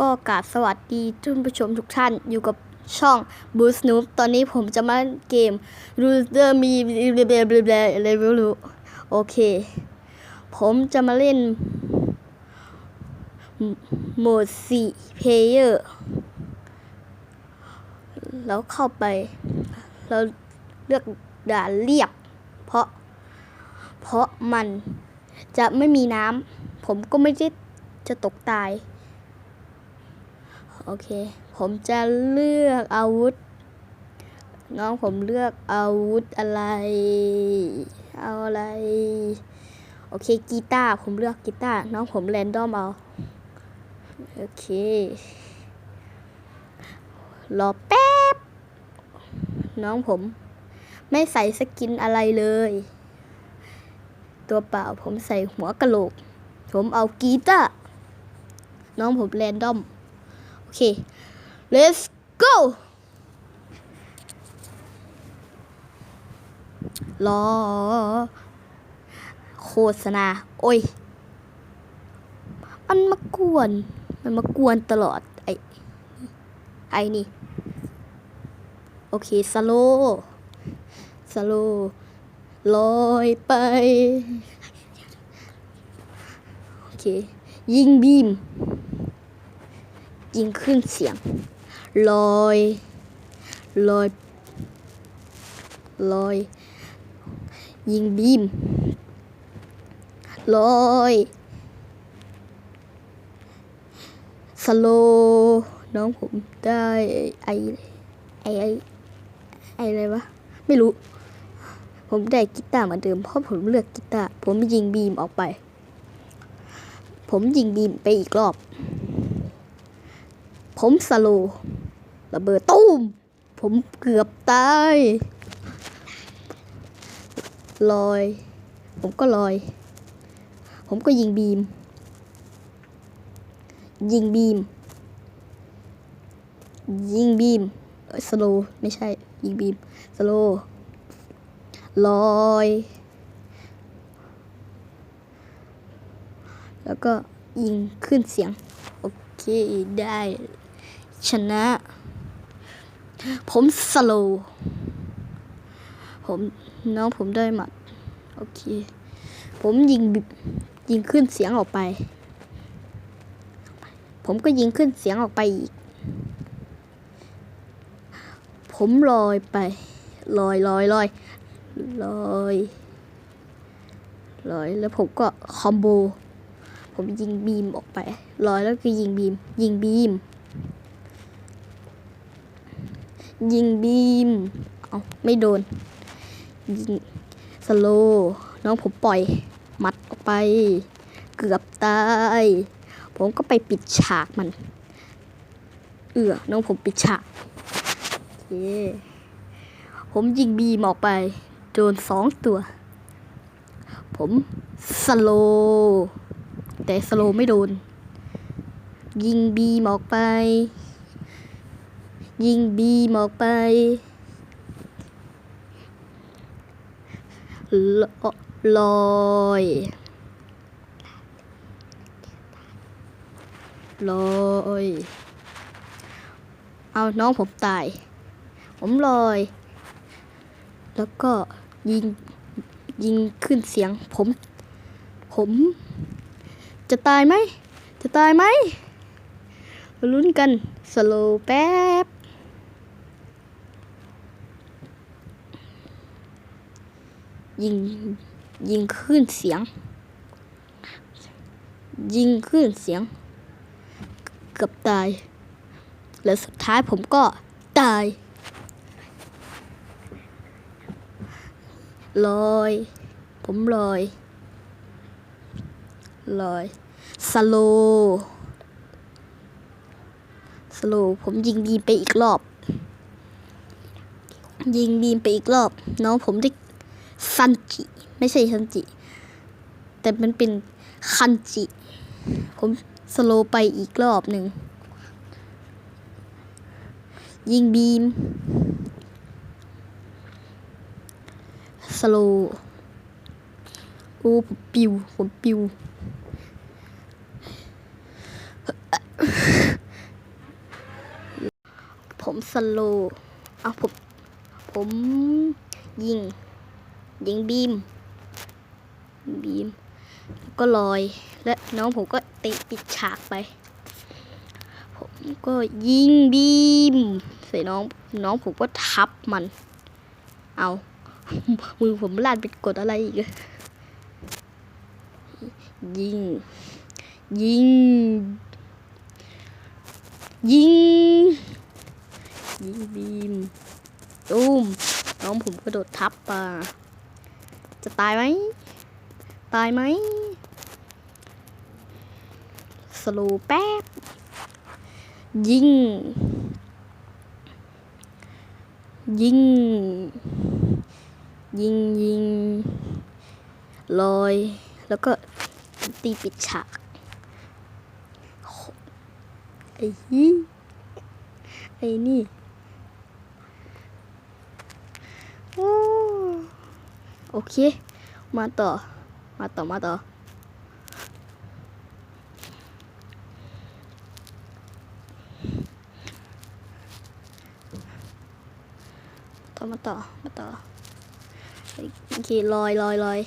ก็กราบสวัสดีท่านผู้ชมทุกท่านอยู่กับช่อง b o o s t Noob ตอนนี้ผมจะมาเล่นเกม r o s e r มีอะไรไม่รู้โอเค ผมจะมาเล่นโหมด4 player แล้วเข้าไป เราเลือกด่านเรียบ เพราะ เพราะมันจะไม่มีน้ำผมก็ไม่ได้จะตกตาย อเค ผมจะเลือกอาวุธ น้องผมเลือกอาวุธอะไร เอาอะไร โอเคกีตาร์ผมเลือกกีตาร์น้องผมแรนดอมเอา โอเค รอแป๊บ น้องผมไม่ใส่สกินอะไรเลย ตัวเปล่าผมใส่หัวกะโหลก ผมเอากีตาร์น้องผมแรนดอม อเค let's go รอ โฆษณา โอ้ย มันมากวน มันมากวนตลอด ไอไอนี่ โอเค สโล สโลลอยไป โอเค ยิงบีม ยิงขึ้นเสียง ลอย ลอย ลอย ยิงบีม ลอยสโลน้องผมได้ไอไอไอไออะไรวะ ไม่รู้ ผมได้กีตาร์เหมือนเดิมเพราะผมเลือกกีตาร์ผมยิงบีมออกไป ผมยิงบีมไปอีกรอบ ผมสโลระเบิดตุ้ม ผมเกือบตายลอย ผมก็ลอย ผมก็ยิงบีม ยิงบีม ยิงบีมสโลไม่ใช่ ยิงบีมสโลลอย แล้วก็ยิงขึ้นเสียง โอเคได้ ชนะ ผมสโลว์ผมน้องผมได้หมัด โอเค ผมยิงบิยิงขึ้นเสียงออกไป ผมก็ยิงขึ้นเสียงออกไปอีก ผมลอยไป ลอยลอยลอยลอยลอยแล้วผมก็คอมโบ ผมยิงบีมออกไปลอยแล้วก็ยิงบีม ยิงบีม ยิงบีม เอาไม่โดน ยิงสโลว์น้องผมปล่อย มัดออกไป เกือบตาย ผมก็ไปปิดฉากมัน เอือน้องผมปิดฉากโอเคผมยิงบีมออกไป โดนสองตัว ผมสโลว์แต่สโลว์ไม่โดน ยิงบีมออกไป ยิงบีมออกไปลลอยลอย เอาน้องผมตาย ผมลอย แล้วก็ยิงยิงขึ้นเสียง ผม ผม จะตายไหม จะตายไหม ลุ้นกัน สโลแป๊บ ยิงยิงขึ้นเสียง ยิงขึ้นเสียง เกือบตาย แล้วสุดท้ายผมก็ตายลอย ผมลอยลอยสโลสโลผมยิงบีมไปอีกรอบ ยิงบีมไปอีกรอบ น้องผมได้ ซันจิ ไม่ใช่ซันจิ แต่มันเป็นคันจิ ผมสโลไปอีกรอบหนึ่ง ยิงบีม สโลโอ้ผมปิว ผมปิว ผมสโลเอาผม ผมยิง ยิงบีม บีมก็ลอย และน้องผมก็ติปิดฉากไป ผมก็ยิงบีม ใส่น้อง น้องผมก็ทับมัน เอา มือผมลั่นเป็นกดอะไรอีกยิง ยิง ยิง ยิงบีม ตูมน้องผมกระโดดทับป่า จะตายไหม ตายไหม สโลแป๊บ ยิง ยิง ยิงยิง ลอย แล้วก็ตีปิดฉากไอ้ไอ้นี่โอ้ โอเค มาต่อ มาต่อ มาต่อ ต่อ มาต่อ มาต่อ โอเคลอยลอยลอย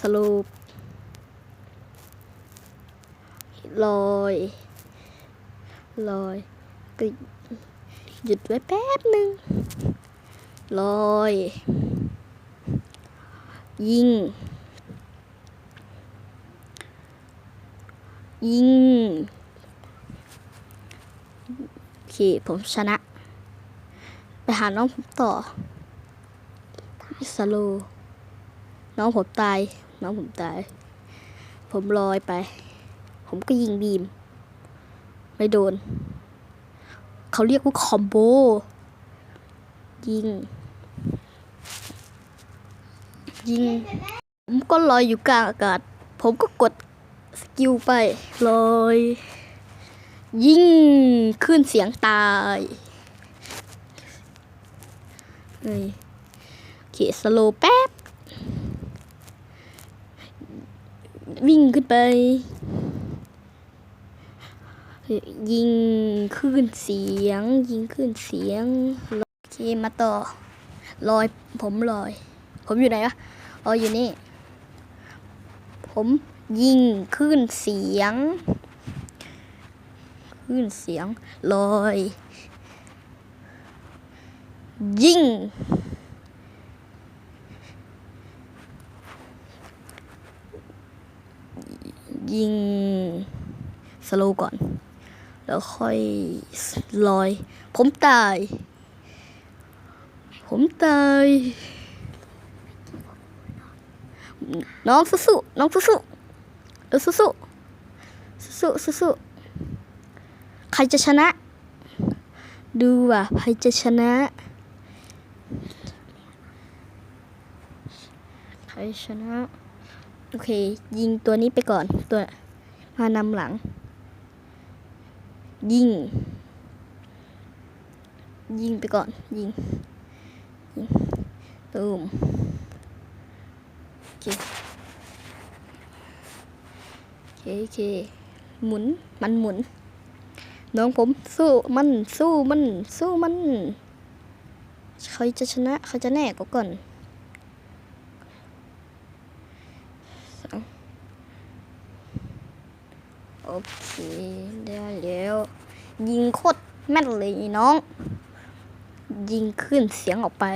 สรุปลอยลอยก็หยุดไว้แป๊บหนึ่ง ลอย ยิง ยิง โอเค ผมชนะ ไปหาน้องผมต่อสโล น้องผมตาย น้องผมตาย ผมลอยไป ผมก็ยิงบีม ไม่โดน เขาเรียกว่าคอมโบ ยิง ยิง ผมก็ลอยอยู่กลางอากาศ ผมก็กดสกิลไปลอย ยิงขึ้นเสียงตายเฮ้ยโอเคสโลแป๊บ วิ่งขึ้นไป ยิงขึ้นเสียง ยิงขึ้นเสียง โอเค มาต่อลอยผมลอย ผมอยู่ไหนวะอ๋ออยู่นี่ ผมยิงขึ้นเสียง ขึ้นเสียงลอยยิงยิงสโลก่อน แล้วค่อยลอย ผมตาย ผมตาย น้องสู้ๆน้องสู้ๆเออสู้ๆสู้ๆสู้ๆใครจะชนะ ดูว่าใครจะชนะ ใครชนะ โอเค ยิงตัวนี้ไปก่อน ตัว มานำหลัง ยิง ยิงไปก่อน ยิง ยิงตูม เคโอเคโอเค หมุน มันหมุน น้องผมสู้มันสู้มันสู้มันใครจะชนะใครจะแน่ก็ก่อนโอเคได้แล้ว ยิงโคตรแม่นเลยน้อง ยิงขึ้นเสียงออกไป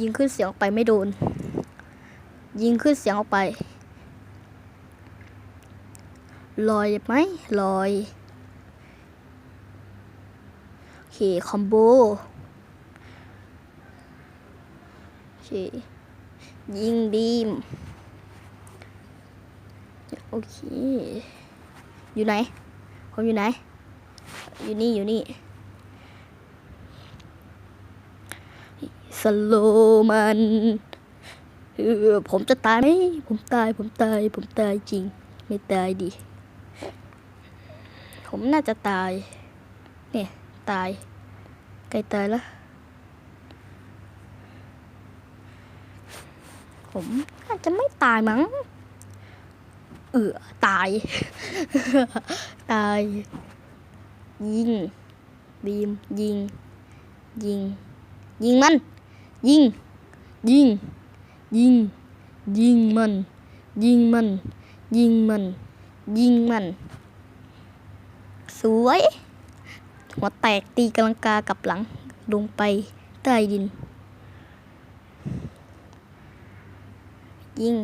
ยิงขึ้นเสียงออกไปไม่โดน ยิงขึ้นเสียงออกไป ลอยไหมลอยโอเคคอมโบโอเคยิงบีมโอเค อยู่ไหน ผมอยู่ไหน อยู่นี่ อยู่นี่ สโลมันเออผมจะตายไหมผมตายผมตาย ผมตายจริง ไม่ตายดิ ผมน่าจะตาย เนี่ย ตายใกล้ตายแล้วผมน่าจะไม่ตายมั้ง เออตาย ตาย ยิงบีมยิง ยิง ยิงมัน ยิง ยิง ยิง ยิงมัน ยิงมัน ยิงมัน ยิงมัน สวย หัวแตกตีกำลังกากับหลัง ลงไปใต้ดิน ยิง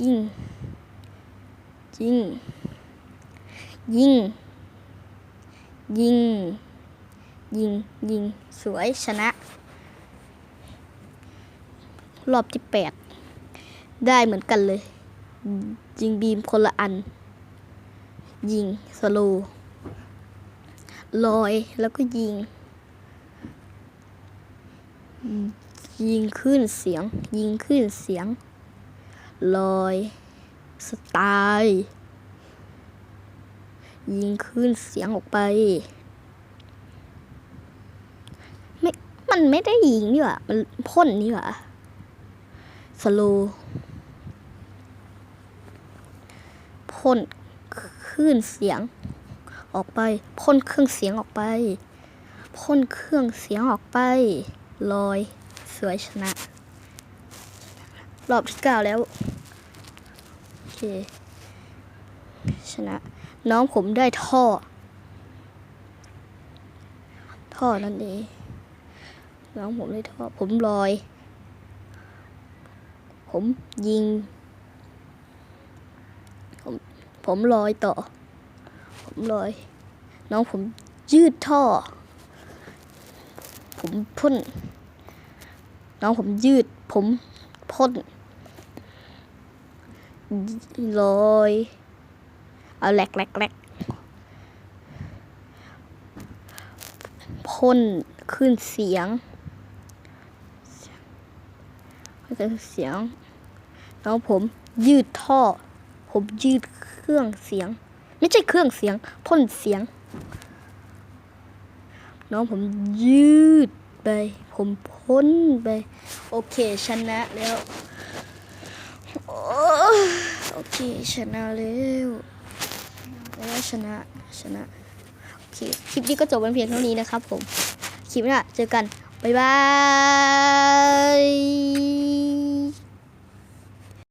ยิง ยิง ยิง ยิง ยิง ยิง สวยชนะ รอบที่แปดได้เหมือนกันเลย ยิงบีมคนละอัน ยิงสโลลอยแล้วก็ยิง ยิงขึ้นเสียง ยิงขึ้นเสียง ลอย สไตล์ยิงขึ้นเสียงออกไปไม่มันไม่ได้ยิงนี่หว่ามันพ่นนี่หว่า สโลพ่นขึ้นเสียงออกไปพ่นเครื่องเสียงออกไปพ่นเครื่องเสียงออกไป ลอย สวยชนะ รอบที่เก้าแล้ว โอเค ชนะ น้องผมได้ท่อ ท่อนั่นเองน้องผมได้ท่อ ผมลอย ผมยิง ผมผมลอยต่อ ผมลอย น้องผมยืดท่อ ผมพ่น น้องผมยืด ผมพ่นลอยเอาแหลกแหลกแหลกพ่นขึ้นเสียงขึ้นเสียง น้องผมยืดท่อ ผมยืดเครื่องเสียง ไม่ใช่เครื่องเสียงพ่นเสียง น้องผมยืดไป ผมพ่นไป โอเคชนะแล้วโอ้โอเคชนะแล้วแล้วชนะชนะโอเคคลิปนี้ก็จบเป็นเพียงเท่านี้นะครับผม คลิปหน้าเจอกัน บ๊ายบาย